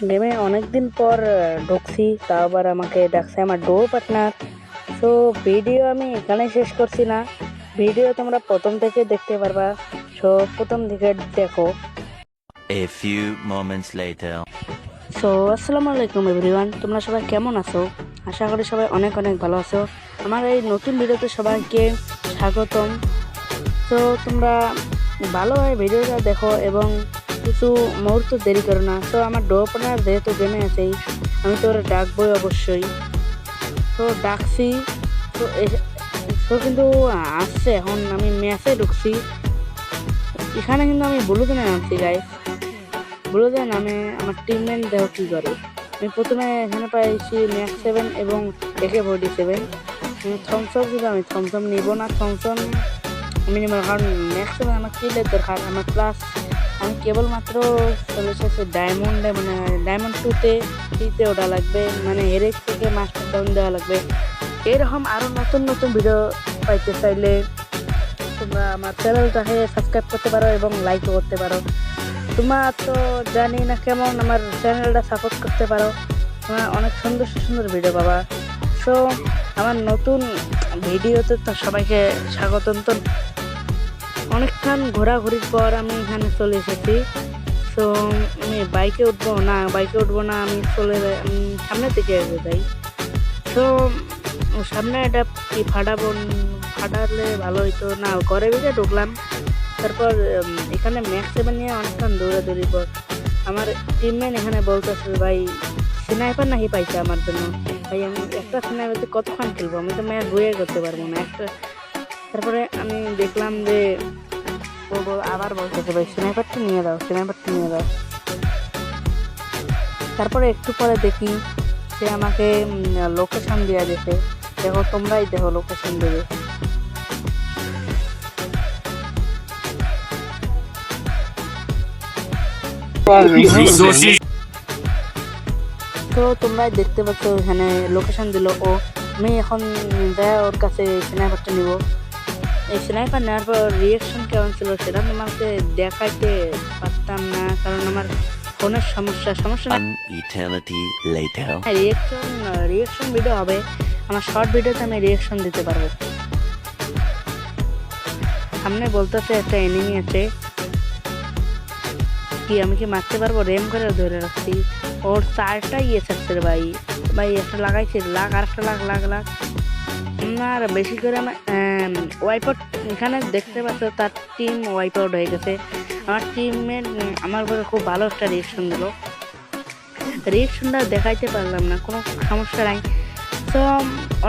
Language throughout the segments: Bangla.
গেমে অনেকদিন পর ঢুকছি তা আবার আমাকে ডাকছে আমার ডো পার্টনার সো ভিডিও আমি এখানে শেষ করছি না। ভিডিও তোমরা প্রথম থেকে দেখতে পারবা। সো প্রথম থেকে দেখো। A few moments later. So আসসালামু আলাইকুম এভরিওয়ান তোমরা সবাই কেমন আছো? আশা করি সবাই অনেক অনেক ভালো আছো। আমার এই নতুন ভিডিওতে সবাইকে স্বাগতম। তো তোমরা ভালোভাবে ভিডিওটা দেখো এবং কিছু মুহূর্ত দেরি করো না। তো আমার ডো ওপেনার যেহেতু গেমে আছেই, আমি তো ওরা ডাকবই অবশ্যই। তো ডাকছি, তো তো কিন্তু আসছে এখন, আমি ম্যাচে ঢুকছি। এখানে কিন্তু আমি ব্লুদিনে নামছি গাইস ব্লুদিনে নামে আমার টিমমেট দেখো কী করে? আমি প্রথমে এখানে পাইছি ম্যাক্স সেভেন এবং একে ফোর্টি সেভেন থমসম কিন্তু আমি থমসম নিব না। থমসম আমি কারণ সেভেন আমার কিলের দরকার? আমার প্লাস আমি কেবলমাত্র ডায়মন্ডে মানে ডায়মন্ড টুতে থ্রিতে ওটা লাগবে মানে হেরেক থেকে মাস্টার ডাউন দেওয়া লাগবে। এরকম আরও নতুন নতুন ভিডিও পাইতে চাইলে তোমরা আমার চ্যানেলটাকে সাবস্ক্রাইব করতে পারো এবং লাইকও করতে পারো। তোমার তো জানি না কেমন আমার চ্যানেলটা সাপোর্ট করতে পারো। তোমরা অনেক সুন্দর সুন্দর ভিডিও পাবা। সো আমার নতুন ভিডিওতে তো সবাইকে স্বাগতম। তো অনেকক্ষণ ঘোরাঘুরির পর আমি এখানে চলে এসেছি। তো আমি বাইকে উঠবো না বাইকে উঠবো না, আমি চলে সামনের দিকে এগিয়ে যাই তো সামনে এটা কি ফাটাবো ফাটালে ভালো হইতো না ঘরে ভিতরে ঢুকলাম। তারপর এখানে ম্যাক্স সেভেন নিয়ে অনেকক্ষণ দৌড়াদৌড়ি পর আমার টিমমেট এখানে বলতেছে, ভাই স্নাইপার নাকি পাইছে আমার জন্য? ভাই, আমি একটা স্নাইপারতে কতক্ষণ খেলব? আমি তো ম্যাচ বইয়ে করতে পারব না। একটা তারপরে আমি দেখলাম যে বল- আবার বলতেছে ভাই স্নাইপারটা নিয়ে দাও স্নাইপারটা নিয়ে দাও। তারপরে একটু পরে দেখি সে আমাকে লোকেশন দেওয়া দিয়েছে। দেখো, তোমরাই দেখো লোকেশন দেবে তো তোমরাই দেখতে পাচ্ছ, এখানে লোকেশন দিল। ও, আমি এখন দেয় ওর কাছে স্নাইপারটা নিব। স্নাইপার নেওয়ার পর রিয়েকশন কেমন ছিল সেটা তোমাকে দেখাইতে পারতাম না কারণ আমার ফোনের সমস্যা সমস্যা না রিয়েকশন রিয়েকশন ভিডিও হবে। আমার শর্ট ভিডিওতে আমি রিয়েকশন দিতে পারব। সামনে বলতেছে একটা এনিমি আছে। কি আমি কি মারতে পারব? রেম করে ধরে রাখছি। ওর চারটা ইয়ে রে ভাই। ভাই একটা লাগাইছে। লাখ আর একটা লাখ লাখ লাখ না আর বেশি করে আমার ওয়াইপ আউট এখানে দেখতে পাচ্ছ, তার টিম ওয়াইপ আউট হয়ে গেছে। আমার টিমের আমার উপরে খুব ভালো একটা রিয়েকশন দিলো। রিয়েকশনটা দেখাইতে পারলাম না, কোনো সমস্যা নাই। তো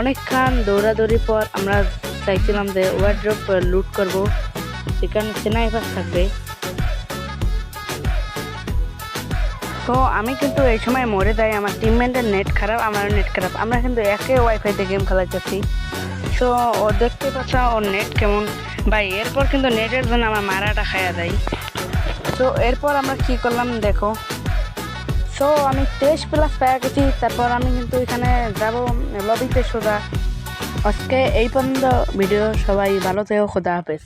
অনেকক্ষণ দৌড়াদৌড়ির পর আমরা চাইছিলাম যে ওয়ার্ড্রপ লুট করব। সেখানে সেনাইভার থাকবে। তো আমি কিন্তু এই সময় মরে যাই, আমার টিমমেটের নেট খারাপ আমার নেট খারাপ। আমরা কিন্তু একে ওয়াইফাইতে গেম খেলাইতেছি। সো ও দেখতে পাচ্ছ, ওর নেট কেমন। ভাই, এরপর কিন্তু নেটের জন্য আমার মারাটা খায়া যায় তো এরপর আমরা কি করলাম, দেখো। সো আমি তেইশ প্লাস পেয়ে গেছি, তারপর আমি কিন্তু এখানে যাব লবিতে সোজা। আজকে এই পর্যন্ত ভিডিও সবাই ভালো থেকো, খোদা হাফেজ।